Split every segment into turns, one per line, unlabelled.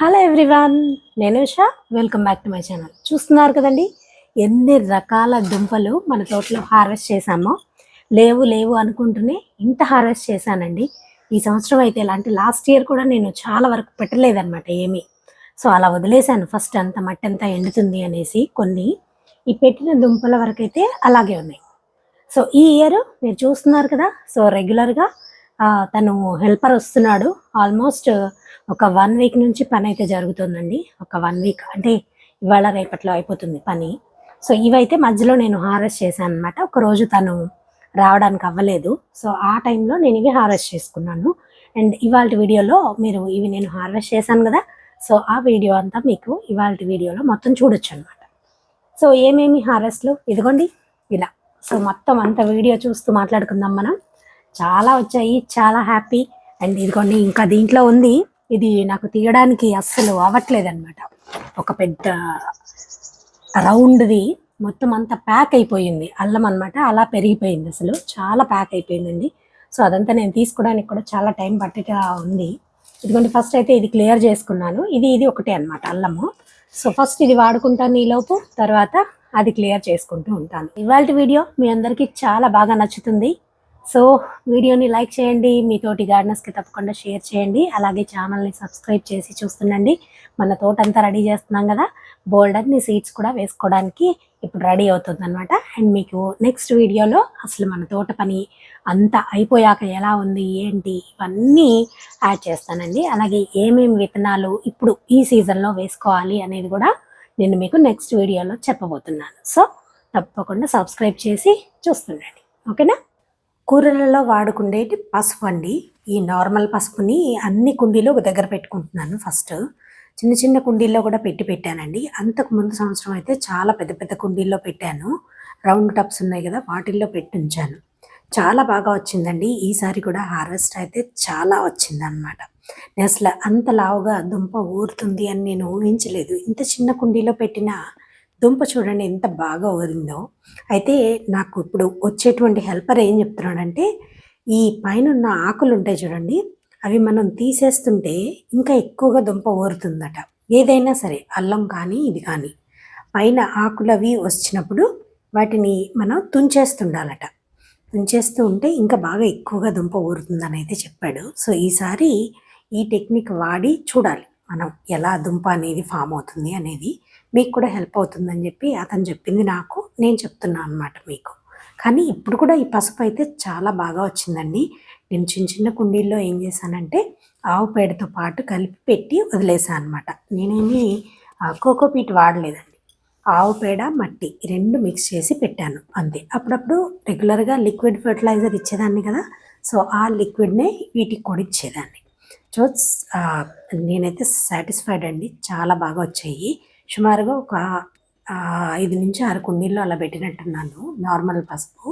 Hello everyone నేను Usha. Welcome back to my channel చూస్తున్నారు కదండి? ఎన్ని రకాల దుంపలు మన తోటలో హార్వెస్ట్ చేశామో? లేవు లేవు అనుకుంటూనే ఇంత హార్వెస్ట్ చేశానండి. ఈ సంవత్సరం అయితే ఇలాంటి లాస్ట్ ఇయర్ కూడా నేను చాలా వరకు పెట్టలేదన్నమాట ఏమీ. సో అలా వదిలేశాను. ఫస్ట్ అంత మట్టి అంతా ఎండుతుంది అనేసి కొన్ని. ఈ పెట్టిన దుంపల వరకు అయితే అలాగే ఉన్నాయి. సో ఈ ఇయర్ మీరు చూస్తున్నారు కదా? సో రెగ్యులర్గా తను హెల్పర్ వస్తున్నాడు. ఆల్మోస్ట్ ఒక వన్ వీక్ నుంచి పని అయితే జరుగుతుందండి. ఒక వన్ వీక్ అంటే ఇవాళ రేపట్లో అయిపోతుంది పని. సో ఇవైతే మధ్యలో నేను హారెస్ట్ చేశాను అనమాట ఒక రోజు తను రావడానికి అవ్వలేదు. సో ఆ టైంలో నేను ఇవి హారెస్ట్ చేసుకున్నాను. అండ్ ఇవాళ వీడియోలో మీరు ఇవి నేను హార్వెస్ట్ చేశాను కదా సో ఆ వీడియో అంతా మీకు ఇవాళ వీడియోలో మొత్తం చూడొచ్చు అనమాట సో ఏమేమి హార్వెస్ట్లు ఇదిగోండి ఇలా. సో మొత్తం అంత వీడియో చూస్తూ మాట్లాడుకుందాం మనం. చాలా వచ్చాయి చాలా హ్యాపీ. అండ్ ఇదిగోండి ఇంకా దీంట్లో ఉంది. ఇది నాకు తీయడానికి అస్సలు అవ్వట్లేదు అనమాట ఒక పెద్ద రౌండ్ది మొత్తం అంతా ప్యాక్ అయిపోయింది. అల్లం అనమాట అలా పెరిగిపోయింది అసలు. చాలా ప్యాక్ అయిపోయిందండి. సో అదంతా నేను తీసుకోవడానికి కూడా చాలా టైం పట్టేగా ఉంది. ఇదిగోండి ఫస్ట్ అయితే ఇది క్లియర్ చేసుకున్నాను. ఇది ఇది ఒకటే అనమాట అల్లము. సో ఫస్ట్ ఇది వాడుకుంటాను ఈలోపు. తర్వాత అది క్లియర్ చేసుకుంటూ ఉంటాను. ఇవాళ వీడియో మీ అందరికీ చాలా బాగా నచ్చుతుంది. సో వీడియోని లైక్ చేయండి మీ తోటి గార్డెనర్స్కి తప్పకుండా షేర్ చేయండి అలాగే ఛానల్ని సబ్స్క్రైబ్ చేసి చూస్తుండండి. మన తోట అంతా రెడీ చేస్తున్నాం కదా బోల్డ్ అన్ని సీడ్స్ కూడా వేసుకోవడానికి ఇప్పుడు రెడీ అవుతుంది అనమాట అండ్ మీకు నెక్స్ట్ వీడియోలో అసలు మన తోట పని అంతా అయిపోయాక ఎలా ఉంది ఏంటి ఇవన్నీ యాడ్ చేస్తానండి. అలాగే ఏమేమి విత్తనాలు ఇప్పుడు ఈ సీజన్లో వేసుకోవాలి అనేది కూడా నేను మీకు నెక్స్ట్ వీడియోలో చెప్పబోతున్నాను. సో తప్పకుండా సబ్స్క్రైబ్ చేసి చూస్తుండండి. ఓకేనా? కూరలలో వాడుకునేది పసుపు అండి. ఈ నార్మల్ పసుపుని అన్ని కుండీలో ఒక దగ్గర పెట్టుకుంటున్నాను ఫస్ట్. చిన్న చిన్న కుండీల్లో కూడా పెట్టి పెట్టానండి. అంతకు ముందు సంవత్సరం అయితే చాలా పెద్ద పెద్ద కుండీల్లో పెట్టాను. రౌండ్ టప్స్ ఉన్నాయి కదా వాటిల్లో పెట్టి ఉంచాను చాలా బాగా వచ్చిందండి. ఈసారి కూడా హార్వెస్ట్ అయితే చాలా వచ్చిందనమాట నేను అసలు అంత లావుగా దుంప ఊరుతుంది అని నేను ఊహించలేదు. ఇంత చిన్న కుండీలో పెట్టిన దుంప చూడండి ఎంత బాగా ఊరిందో అయితే నాకు ఇప్పుడు వచ్చేటువంటి హెల్పర్ ఏం చెప్తున్నాడంటే ఈ పైన ఉన్న ఆకులు ఉంటాయి చూడండి అవి మనం తీసేస్తుంటే ఇంకా ఎక్కువగా దుంప ఊరుతుందట. ఏదైనా సరే అల్లం కానీ ఇది కానీ పైన ఆకులు అవి వచ్చినప్పుడు వాటిని మనం తుంచేస్తుండాలట. తుంచేస్తూ ఉంటే ఇంకా బాగా ఎక్కువగా దుంప ఊరుతుందని అయితే చెప్పాడు. సో ఈసారి ఈ టెక్నిక్ వాడి చూడాలి. మనం ఎలా దుంప అనేది ఫామ్ అవుతుంది అనేది మీకు కూడా హెల్ప్ అవుతుందని చెప్పి అతను చెప్పింది నాకు నేను చెప్తున్నాను అనమాట మీకు. కానీ ఇప్పుడు కూడా ఈ పసుపు అయితే చాలా బాగా వచ్చిందండి. నేను చిన్న చిన్న కుండీల్లో ఏం చేశానంటే ఆవు పేడతో పాటు కలిపి పెట్టి వదిలేసాను అనమాట నేనేమి కోకోపీట్ వాడలేదండి. ఆవు పేడ మట్టి రెండు మిక్స్ చేసి పెట్టాను అంతే. అప్పుడప్పుడు రెగ్యులర్గా లిక్విడ్ ఫెర్టిలైజర్ ఇచ్చేదాన్ని కదా సో ఆ లిక్విడ్నే వీటికి కూడా ఇచ్చేదాన్ని. సో నేనైతే సాటిస్ఫైడ్ అండి. చాలా బాగా వచ్చాయి. సుమారుగా ఒక ఐదు నుంచి ఆరు కుండీల్లో అలా పెట్టినట్టున్నాను. నార్మల్ పసుపు.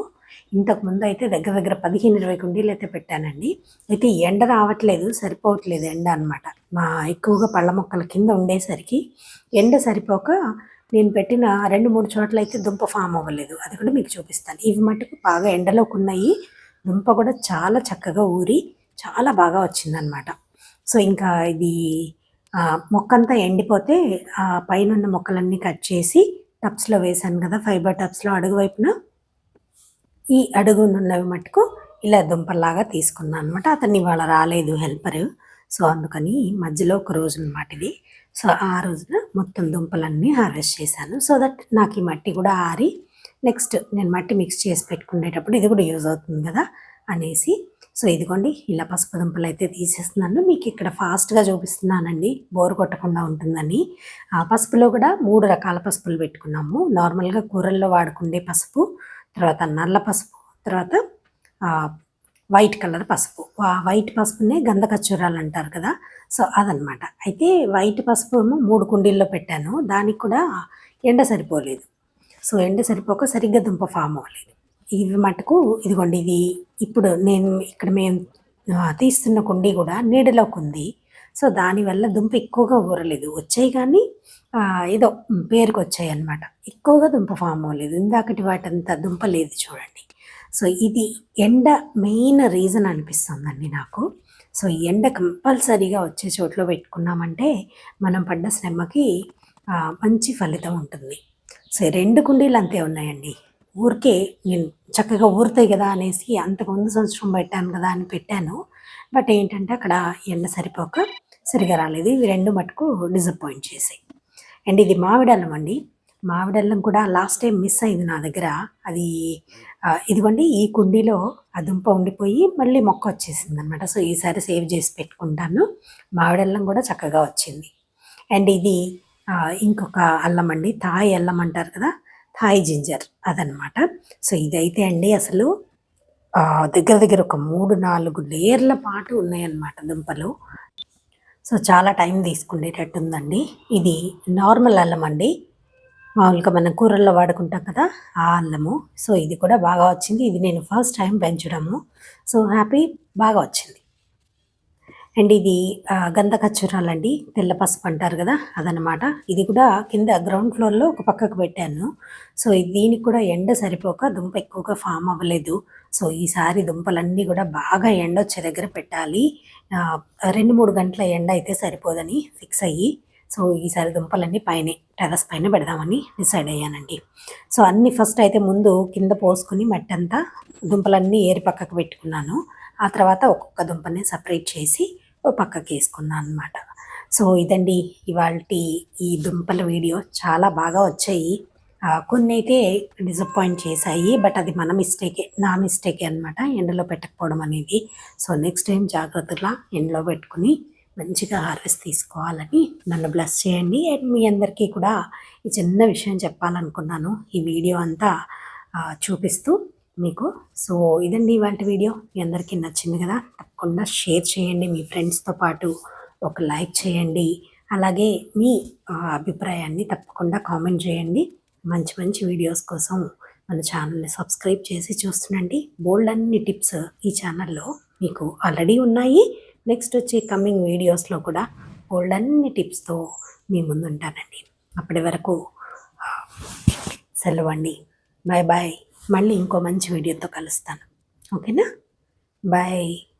ఇంతకుముందు అయితే దగ్గర దగ్గర పదిహేను ఇరవై కుండీలు అయితే పెట్టానండి. అయితే ఎండ రావట్లేదు సరిపోవట్లేదు ఎండ అనమాట మా ఎక్కువగా పళ్ళ మొక్కల కింద ఉండేసరికి ఎండ సరిపోక నేను పెట్టిన రెండు మూడు చోట్ల అయితే దుంప ఫామ్ అవ్వలేదు. అది కూడా మీకు చూపిస్తాను. ఇవి మటుకు బాగా ఎండలోకి ఉన్నాయి. దుంప కూడా చాలా చక్కగా ఊరి చాలా బాగా వచ్చిందనమాట సో ఇంకా ఇది మొక్కంతా ఎండిపోతే ఆ పైన ఉన్న మొక్కలన్నీ కట్ చేసి టబ్స్లో వేశాను కదా ఫైబర్ టబ్స్లో అడుగు వైపున. ఈ అడుగునున్నవి మటుకు ఇలా దుంపల్లాగా తీసుకున్నాను అనమాట అతన్ని ఇవాళ రాలేదు హెల్పర్. సో అందుకని మధ్యలో ఒక రోజు అనమాట ఇది. సో ఆ రోజున మొత్తం దుంపలన్నీ హార్వెస్ట్ చేశాను. సో దట్ నాకు ఈ మట్టి కూడా ఆరి నెక్స్ట్ నేను మట్టి మిక్స్ చేసి పెట్టుకునేటప్పుడు ఇది కూడా యూజ్ అవుతుంది కదా అనేసి సో ఇదిగోండి ఇలా పసుపు దుంపలు అయితే తీసేస్తున్నాను. మీకు ఇక్కడ ఫాస్ట్గా చూపిస్తున్నానండి. బోర్ కొట్టకుండా ఉంటుందని. ఆ పసుపులో కూడా మూడు రకాల పసుపులు పెట్టుకున్నాము. నార్మల్గా కూరల్లో వాడుకుండే పసుపు తర్వాత నల్ల పసుపు తర్వాత వైట్ కలర్ పసుపు. ఆ వైట్ పసుపునే గంధకచ్చూరాలు అంటారు కదా. సో అదనమాట. అయితే వైట్ పసుపు ఏమో మూడు కుండీల్లో పెట్టాను. దానికి కూడా ఎండ సరిపోలేదు. సో ఎండ సరిపోక సరిగ్గా దుంప ఫామ్ అవ్వలేదు. ఇవి మటుకు ఇదిగోండి ఇది ఇప్పుడు నేను ఇక్కడ మేము తీస్తున్న కుండీ కూడా నీడలో ఉంది. సో దానివల్ల దుంప ఎక్కువగా ఊరలేదు. వచ్చాయి కానీ ఏదో పేరుకు వచ్చాయి అనమాట ఎక్కువగా దుంప ఫామ్ అవ్వలేదు. ఇందాకటి వాటంతా దుంప లేదు చూడండి. సో ఇది ఎండ మెయిన్ రీజన్ అనిపిస్తుందండి నాకు. సో ఈ ఎండ కంపల్సరీగా వచ్చే చోట్లో పెట్టుకున్నామంటే మనం పడ్డ శ్రమకి మంచి ఫలితం ఉంటుంది. సో రెండు కుండీలు అంతే ఉన్నాయండి. ఊరికే నేను చక్కగా ఊరుతాయి కదా అనేసి అంతకుముందు సంవత్సరం పెట్టాను కదా అని పెట్టాను. బట్ ఏంటంటే అక్కడ ఎండ సరిపోక సరిగా రాలేదు. ఇవి రెండు మటుకు డిసప్పాయింట్ చేసాయి. అండ్ ఇది మామిడల్లం అండి. మామిడల్లం కూడా లాస్ట్ టైం మిస్ అయింది నా దగ్గర. అది ఇదిగోండి ఈ కుండీలో ఆ దుంప ఉండిపోయి మళ్ళీ మొక్క వచ్చేసింది అనమాట సో ఈసారి సేవ్ చేసి పెట్టుకుంటాను. మామిడల్లం కూడా చక్కగా వచ్చింది. అండ్ ఇది ఇంకొక అల్లం అండి. థాయ్ అల్లం అంటారు కదా. థాయ్ జింజర్ అదనమాట. సో ఇదైతే అండి అసలు దగ్గర దగ్గర ఒక మూడు నాలుగు లేయర్ల పాటు ఉన్నాయన్నమాట దుంపలు. సో చాలా టైం తీసుకునేటట్టు ఉందండి ఇది నార్మల్ అల్లం అండి. మామూలుగా మనం కూరల్లో వాడుకుంటాం కదా ఆ అల్లము. సో ఇది కూడా బాగా వచ్చింది. ఇది నేను ఫస్ట్ టైం పెంచడము. సో హ్యాపీ బాగా వచ్చింది. అండ్ ఇది ఆ, గంధ తెల్ల పసుపు అంటారు కదా అదనమాట ఇది కూడా కింద గ్రౌండ్ ఫ్లోర్లో ఒక పక్కకు పెట్టాను. సో దీనికి కూడా ఎండ సరిపోక దుంప ఎక్కువగా ఫామ్ అవ్వలేదు. సో ఈసారి దుంపలన్నీ కూడా బాగా ఎండ వచ్చే దగ్గర పెట్టాలి. రెండు మూడు గంటల ఎండ అయితే సరిపోదని ఫిక్స్ అయ్యి సో ఈసారి దుంపలన్నీ పైన టెరస్ పైన పెడదామని డిసైడ్ అయ్యానండి. సో అన్ని ఫస్ట్ అయితే ముందు కింద పోసుకుని మట్టి అంతా దుంపలన్నీ ఏరి పక్కకు పెట్టుకున్నాను. ఆ తర్వాత ఒక్కొక్క దుంపని సపరేట్ చేసి పక్కకి వేసుకున్నాను అనమాట సో ఇదండి ఇవాళ ఈ దుంపల వీడియో. చాలా బాగా వచ్చాయి. కొన్ని అయితే డిసప్పాయింట్ చేశాయి. బట్ అది మన మిస్టేకే నా మిస్టేకే అనమాట ఎండలో పెట్టకపోవడం అనేది. సో నెక్స్ట్ టైం జాగ్రత్తగా ఎండలో పెట్టుకుని మంచిగా హార్వెస్ట్ తీసుకోవాలని నన్ను బ్లెస్ చేయండి. అండ్ మీ అందరికీ కూడా ఈ చిన్న విషయం చెప్పాలనుకున్నాను. ఈ వీడియో అంతా చూపిస్తూ మీకు. సో ఇదండి ఇవాళ వీడియో. మీ అందరికీ నచ్చింది కదా? తప్పకుండా షేర్ చేయండి. మీ ఫ్రెండ్స్తో పాటు ఒక లైక్ చేయండి. అలాగే మీ అభిప్రాయాన్ని తప్పకుండా కామెంట్ చేయండి. మంచి మంచి వీడియోస్ కోసం మన ఛానల్ని సబ్స్క్రైబ్ చేసి చూస్తుండండి. బోల్డ్ అన్ని టిప్స్ ఈ ఛానల్లో మీకు ఆల్రెడీ ఉన్నాయి. నెక్స్ట్ వచ్చే కమింగ్ వీడియోస్లో కూడా బోల్డ్ అన్ని టిప్స్తో మీ ముందు ఉంటానండి అప్పటి వరకు సెలవు అండి. Bye bye. మళ్ళీ ఇంకో మంచి వీడియోతో కలుస్తాను. ఓకేనా? బాయ్.